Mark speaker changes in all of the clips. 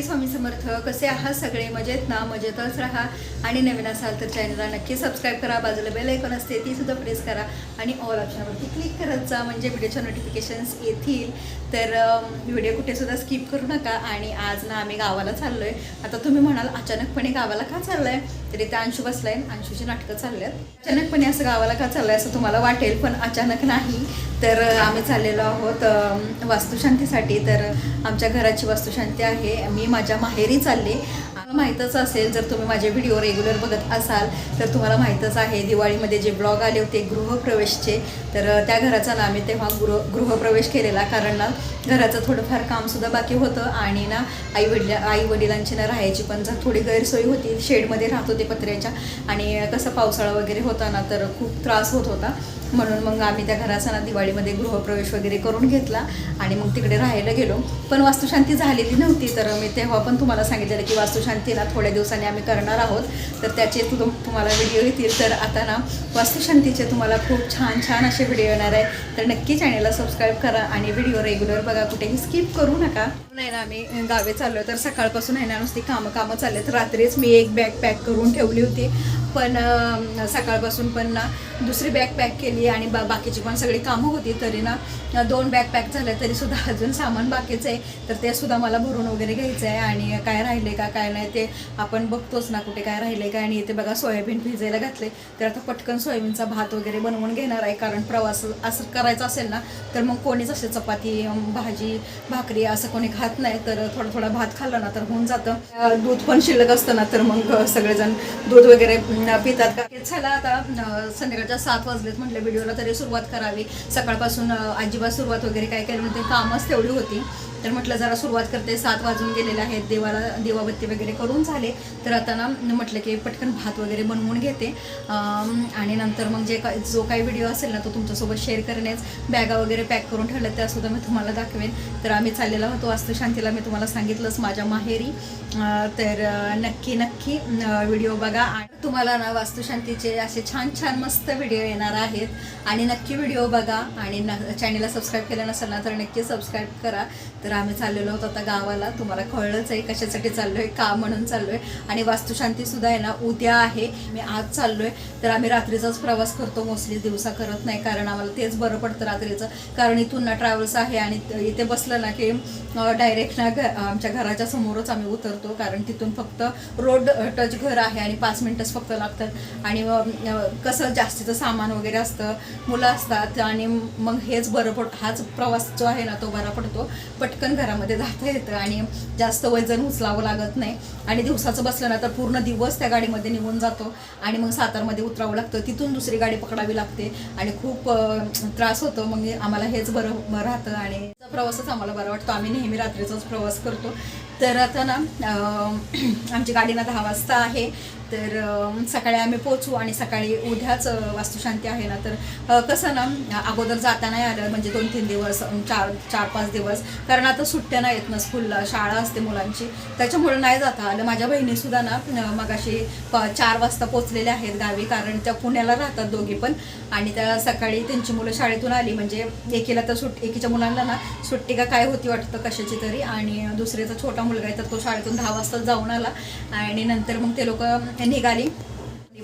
Speaker 1: श्री स्वामी समर्थ. कसे आहात सगळे? मजेत ना? मजेतच राहा. आणि नवीन असाल तर चॅनलला नक्की सबस्क्राईब करा. बाजूला बेल ऐकून असते ती सुद्धा प्रेस करा. आणि ऑल ऑप्शनवरती क्लिक करत जा. म्हणजे व्हिडिओच्या नोटिफिकेशन्स येतील. तर व्हिडिओ कुठेसुद्धा स्किप करू नका. आणि आज ना आम्ही गावाला चाललो आहे आता तुम्ही म्हणाल अचानकपणे गावाला का चाललं आहे तरी त्या अंशू बसलाय अंशूची नाटकं चालल्यात. आहेत अचानकपणे असं गावाला का चाललं आहे असं तुम्हाला वाटेल पण अचानक नाही. तर आम्ही चाललेलो आहोत वास्तुशांतीसाठी. तर आमच्या घराची वास्तुशांती आहे. मी माझ्या माहेरी चालले. तुम्हाला माहीतच असेल जर तुम्ही माझे व्हिडिओ रेग्युलर बघत असाल तर तुम्हाला माहीतच आहे दिवाळीमध्ये जे ब्लॉग आले होते गृहप्रवेशचे तर त्या घराचा ना आम्ही तेव्हा गृह गृहप्रवेश केलेला. कारण ना घराचं थोडंफार कामसुद्धा बाकी होतं आणि ना आई वडील आई वडिलांची ना राहायची पण जर थोडी गैरसोय होती शेडमध्ये राहत होते पत्र्याच्या आणि कसं पावसाळा वगैरे होता ना तर खूप त्रास होत होता. म्हणून मग आम्ही त्या घराचा ना दिवाळीमध्ये गृहप्रवेश वगैरे करून घेतला आणि मग तिकडे राहायला गेलो. पण वास्तुशांती झालेली नव्हती तर मी तेव्हा पण तुम्हाला सांगितलेलं की वास्तुशांती ना थोड्या दिवसांनी आम्ही करणार आहोत. तर त्याचे तुम तुम्हाला व्हिडिओ येतील. तर आता ना वास्तुशांतीचे तुम्हाला खूप छान छान असे व्हिडिओ येणार आहे तर नक्की चॅनलला सबस्क्राईब करा आणि व्हिडिओ रेग्युलर बघा. कुठेही स्किप करू नका. नाही ना आम्ही गावे चाललो तर सकाळपासून आहे ना नुसती कामं कामं चालले तर रात्रीच मी एक बॅग पॅक करून ठेवली होती. पण सकाळपासून पण ना दुसरी बॅग पॅक केली आणि बा बाकीची पण सगळी कामं होती तरी ना दोन बॅग पॅक झाल्या तरीसुद्धा अजून सामान बाकीचं आहे. तर ते सुद्धा मला भरून वगैरे घ्यायचं आहे आणि काय राहिले का काय नाही ते आपण बघतोच ना कुठे काय राहिले का. आणि इथे बघा सोयाबीन भिजायला घातले. तर आता पटकन सोयाबीनचा भात वगैरे बनवून घेणार आहे कारण प्रवास असं करायचा असेल ना तर मग कोणीच असे चपाती भाजी भाकरी असं कोणी खात नाही. तर थोडा थोडा भात खाल्ला ना तर होऊन जातं. दूध पण शिल्लक असतं ना तर मग सगळेजण दूध वगैरे पितात का? हेच आता संध्याकाळच्या सात वाजलेत म्हटलं व्हिडिओला तरी सुरुवात करावी. सकाळपासून अं, अजिबात सुरुवात वगैरे काय केली म्हणते कामच तेवढी होती. तर म्हटलं जरा सुरुवात करते. सात वाजून गेलेले आहेत. देवाला देवाबत्ती वगैरे करून झाले. तर आता ना म्हटलं की पटकन भात वगैरे बनवून घेते. आणि नंतर मग जे का जो काही व्हिडिओ असेल ना तो तुमच्यासोबत शेअर करण्याच बॅगा वगैरे पॅक करून ठेवल्या त्यासुद्धा मी तुम्हाला दाखवेन. तर आम्ही चाललेला होतो वास्तुशांतीला मी तुम्हाला सांगितलंच माझ्या माहेरी. तर नक्की नक्की व्हिडिओ बघा. आणि तुम्हाला ना वास्तुशांतीचे असे छान छान मस्त व्हिडिओ येणार आहेत. आणि नक्की व्हिडिओ बघा. आणि न चॅनेलला सबस्क्राईब केलं नसेल ना तर नक्की सबस्क्राईब करा. तर तर आम्ही चाललेलो होतो आता गावाला. तुम्हाला कळलंच आहे कशासाठी चाललोय का म्हणून चाललोय. आणि वास्तुशांती सुद्धा आहे ना उद्या आहे. मी आज चाललोय. तर आम्ही रात्रीचाच प्रवास करतो. मोस्टली दिवसा करत नाही कारण आम्हाला तेच बरं पडतं रात्रीचं. कारण इथून ना ट्रॅव्हल्स आहे आणि इथे बसलं ना की डायरेक्ट ना घ आमच्या घराच्या समोरच आम्ही उतरतो. कारण तिथून फक्त रोड टच घर आहे आणि पाच मिनटंच फक्त लागतात. आणि कसं जास्तीचं सामान वगैरे असतं मुलं असतात आणि मग हेच बरं पड हाच प्रवास जो आहे ना तो बरा पडतो. पटकन घरामध्ये जाता येतं आणि जास्त वजन उचलावं लागत नाही. आणि दिवसाचं बसलं ना तर पूर्ण दिवस त्या गाडीमध्ये निघून जातो आणि मग सातारमध्ये उतरावं लागतं. तिथून दुसरी गाडी पकडावी लागते आणि खूप त्रास होतो. मग आम्हाला हेच बरं राहतं आणि प्रवासच आम्हाला बरा वाटतो. आम्ही नेहमी रात्रीचाच प्रवास करतो. तर आता ना आमची गाडी ना दहा वाजता आहे. तर सकाळी आम्ही पोचू आणि सकाळी उद्याच वास्तुशांती आहे ना तर कसं ना अगोदर जाता नाही आलं म्हणजे दोन तीन दिवस चार चार पाच दिवस. कारण आता सुट्ट्या नाही येत ना स्कूलला शाळा असते मुलांची. त्याच्यामुळे नाही जाता आलं माझ्या बहिणीसुद्धा ना मगाशी प चार वाजता पोचलेल्या आहेत गावी कारण त्या पुण्याला राहतात दोघी पण. आणि त्या सकाळी त्यांची मुलं शाळेतून आली. म्हणजे एकीला तर सुट एकीच्या मुलांना ना सुट्टी का काय होती वाटतं कशाची तरी. आणि दुसऱ्याचा छोटा मुलगा आहे तर तो शाळेतून दहा वाजता जाऊन आला. आणि नंतर मग ते लोक निघाली.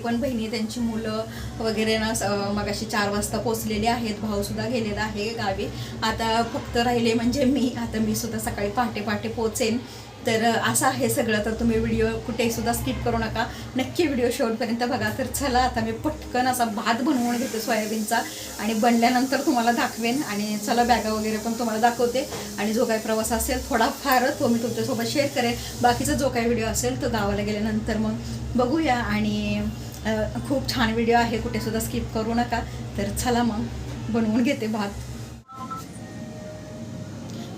Speaker 1: पण बहिणी त्यांची मुलं वगैरे ना स- मगाशी चार वाजता पोचलेले आहेत भाऊसुद्धा गेलेला आहे गावी. आता फक्त राहिले म्हणजे मी आता मी सुद्धा सकाळी पहाटे पहाटे पोचेन तर असं आहे सगळं. तर तुम्ही व्हिडिओ कुठेसुद्धा स्किप करू नका. नक्की व्हिडिओ शेवटपर्यंत बघा. तर चला आता मी पटकन असा भात बनवून घेते सोयाबीनचा. आणि बनल्यानंतर तुम्हाला दाखवेन. आणि चला बॅगा वगैरे पण तुम्हाला दाखवते. आणि जो काही प्रवास असेल थोडाफार तो मी तुमच्यासोबत शेअर करेन. बाकीचा जो काही व्हिडिओ असेल तो गावाला गेल्यानंतर मग बघूया. आणि खूप छान व्हिडिओ आहे कुठे सुद्धा स्किप करू नका. तर चला मग बनवून घेते भात.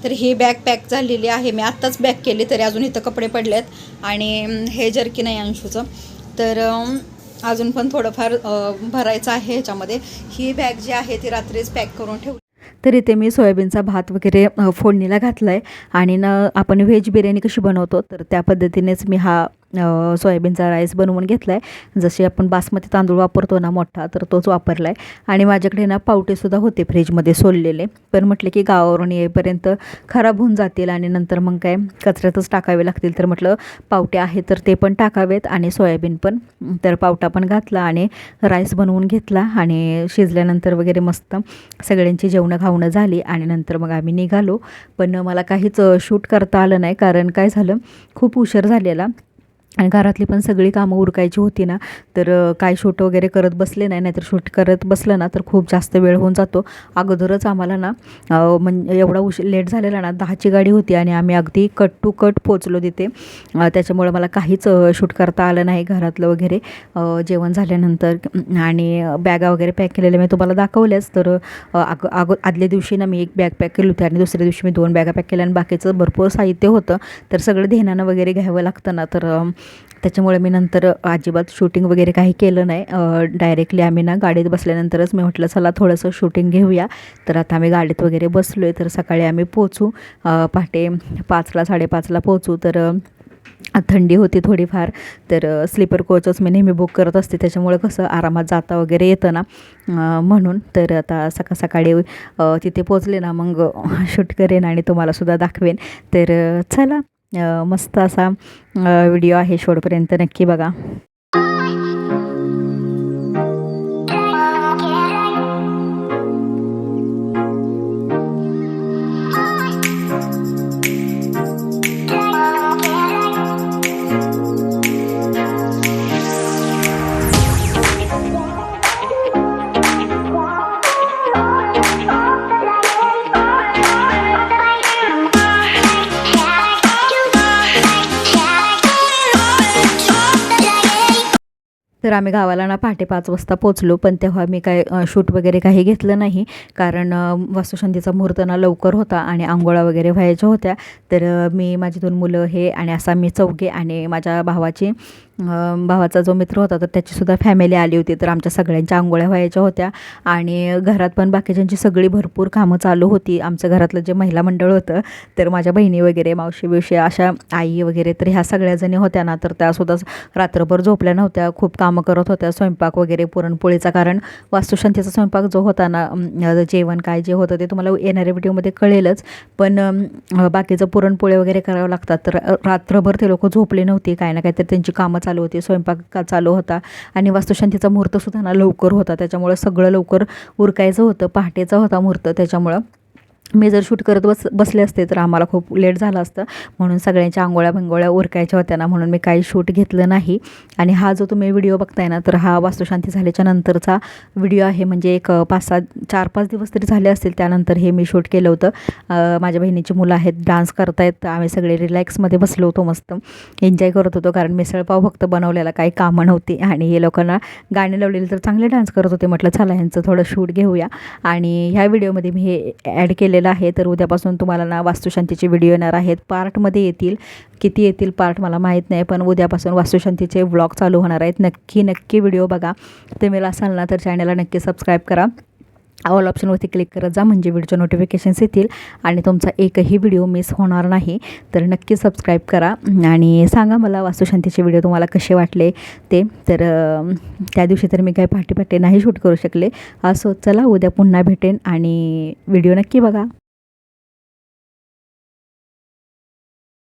Speaker 1: तर ही बॅग पॅक झालेली आहे. मी आत्ताच बॅग केली तरी अजून इथं कपडे पडलेत. आणि हे जर्की नाही अंशूचं. तर अजून पण थोडंफार भरायचं आहे ह्याच्यामध्ये. ही बॅग जी आहे ती रात्रीच पॅक करून ठेवली तर इथे मी सोयाबीनचा भात वगैरे फोडणीला घातला आहे आणि ना आपण व्हेज बिर्याणी कशी बनवतो तर त्या पद्धतीनेच मी हा
Speaker 2: सोयाबीनचा राईस बनवून घेतला आहे जसे आपण बासमती तांदूळ वापरतो ना मोठा तर तोच वापरला आहे आणि माझ्याकडे ना पावटेसुद्धा होते फ्रीजमध्ये सोललेले. पण म्हटले की गावावरून येईपर्यंत खराब होऊन जातील आणि नंतर मग काय कचऱ्यातच टाकावे लागतील. तर म्हटलं पावटे आहे तर ते पण टाकावेत आणि सोयाबीन पण. तर पावटा पण घातला आणि राईस बनवून घेतला आणि शिजल्यानंतर वगैरे मस्त सगळ्यांची जेवणं खावणं झाली आणि नंतर मग आम्ही निघालो. पण मला काहीच शूट करता आलं नाही कारण काय झालं? खूप उशीर झालेला. आणि घरातली पण सगळी कामं उरकायची होती ना तर काय शूट वगैरे करत बसले नाही नाहीतर शूट करत बसलं ना तर खूप जास्त वेळ होऊन जातो. अगोदरच आम्हाला ना अ, म्हणजे एवढा उशीर लेट झालेला ना दहाची गाडी होती आणि आम्ही अगदी कट टू कट पोचलो तिथे. त्याच्यामुळे मला काहीच शूट करता आलं नाही घरातलं वगैरे. जेवण झाल्यानंतर आणि बॅगा वगैरे पॅक केलेल्या मी तुम्हाला दाखवल्याच तर अग अगो आदल्या दिवशी ना मी एक बॅग पॅक केली होती आणि दुसऱ्या दिवशी मी दोन बॅगा पॅक केल्या आणि बाकीचं भरपूर साहित्य होतं. तर सगळं ध्यानानं वगैरे घ्यावं लागतं ना तर त्याच्यामुळे मी नंतर अजिबात शूटिंग वगैरे काही केलं नाही. डायरेक्टली आम्ही ना गाडीत बसल्यानंतरच मी म्हटलं चला थोडंसं शूटिंग घेऊया. तर आता आम्ही गाडीत वगैरे बसलो आहे तर सकाळी आम्ही पोचू पहाटे पाचला साडेपाचला पोचू तर थंडी होती थोडीफार. तर स्लीपर कोचच मी नेहमी बुक करत असते. त्याच्यामुळे कसं आरामात जाता वगैरे येतं ना. म्हणून. तर आता सकाळ सकाळी तिथे पोचले ना मग शूट करेन आणि तुम्हालासुद्धा दाखवेन. तर चला. मस्त असा व्हिडिओ आहे शेवटपर्यंत नक्की बघा. तर आम्ही गावाला ना पहाटे पाच वाजता पोचलो पण तेव्हा मी काय शूट वगैरे काही घेतलं नाही. कारण अ, वास्तुशांतीचा मुहूर्त ना लवकर होता आणि आंघोळा वगैरे व्हायच्या होत्या. तर मी माझी दोन मुलं हे आणि असा मी चौघे आणि माझ्या भावाची भावाचा जो मित्र होता तर त्याचीसुद्धा फॅमिली आली होती. तर आमच्या सगळ्यांच्या आंघोळ्या व्हायच्या होत्या. आणि घरात पण बाकीच्यांची सगळी भरपूर कामं चालू होती. आमचं घरातलं जे महिला मंडळ होतं तर माझ्या बहिणी वगैरे मावशी बिवशी अशा आई वगैरे तर ह्या सगळ्या जणी होत्या ना. तर त्यासुद्धा रात्रभर झोपल्या नव्हत्या. खूप कामं करत होत्या. स्वयंपाक वगैरे पुरणपोळीचा कारण वास्तुशांतीचा स्वयंपाक जो होता ना जेवण काय जे होतं ते तुम्हाला येणाऱ्या व्हिडिओमध्ये कळेलच. पण बाकीचं पुरणपोळी वगैरे करावं लागतात तर रात्रभर ते लोक झोपले नव्हते. काय ना काहीतरी त्यांची कामं चालू होती स्वयंपाक चालू होता आणि वास्तुशांतीचा मुहूर्तसुद्धा ना लवकर होता. त्याच्यामुळं सगळं लवकर उरकायचं होतं पहाटेचा होता मुहूर्त त्याच्यामुळं. मी जर शूट करत बस बसले असते तर आम्हाला खूप लेट झालं असतं. म्हणून सगळ्यांच्या आंघोळ्या भंगोळ्या उरकायच्या होत्या ना म्हणून मी काही शूट घेतलं नाही. आणि हा जो तुम्ही व्हिडिओ बघताय ना तर हा वास्तुशांती झाल्याच्या नंतरचा व्हिडिओ आहे. म्हणजे एक पाच सात चार पाच दिवस तरी झाले असतील त्यानंतर हे मी शूट केलं होतं. माझ्या बहिणीची मुलं आहेत डान्स करतायत. आम्ही सगळे रिलॅक्समध्ये बसलो होतो मस्त. एन्जॉय करत होतो कारण मिसळपाव फक्त बनवलेला काही कामं नव्हती. आणि हे लोकांना गाणे लावलेले तर चांगले डान्स करत होते. म्हटलं चला ह्यांचं थोडं शूट घेऊया. आणि ह्या व्हिडिओमध्ये मी हे ॲड केले केलेलं आहे तर उद्यापासून तुम्हाला ना वास्तुशांतीचे व्हिडिओ येणार आहेत. पार्टमध्ये येतील. किती येतील पार्ट मला माहीत नाही पण उद्यापासून वास्तुशांतीचे व्लॉग चालू होणार आहेत. नक्की नक्की व्हिडिओ बघा. तुम्ही असाल ना तर चॅनलला नक्की सबस्क्राईब करा. ऑल ऑप्शनवरती क्लिक करत जा म्हणजे व्हिडिओचे नोटिफिकेशन्स येतील आणि तुमचा एकही व्हिडिओ मिस होणार नाही. तर नक्की सबस्क्राईब करा. आणि सांगा मला वास्तुशांतीचे व्हिडिओ तुम्हाला कसे वाटले ते. तर त्या दिवशी तर मी काही पाठीपाठी नाही शूट करू शकले. असो चला उद्या पुन्हा भेटेन आणि व्हिडिओ नक्की बघा.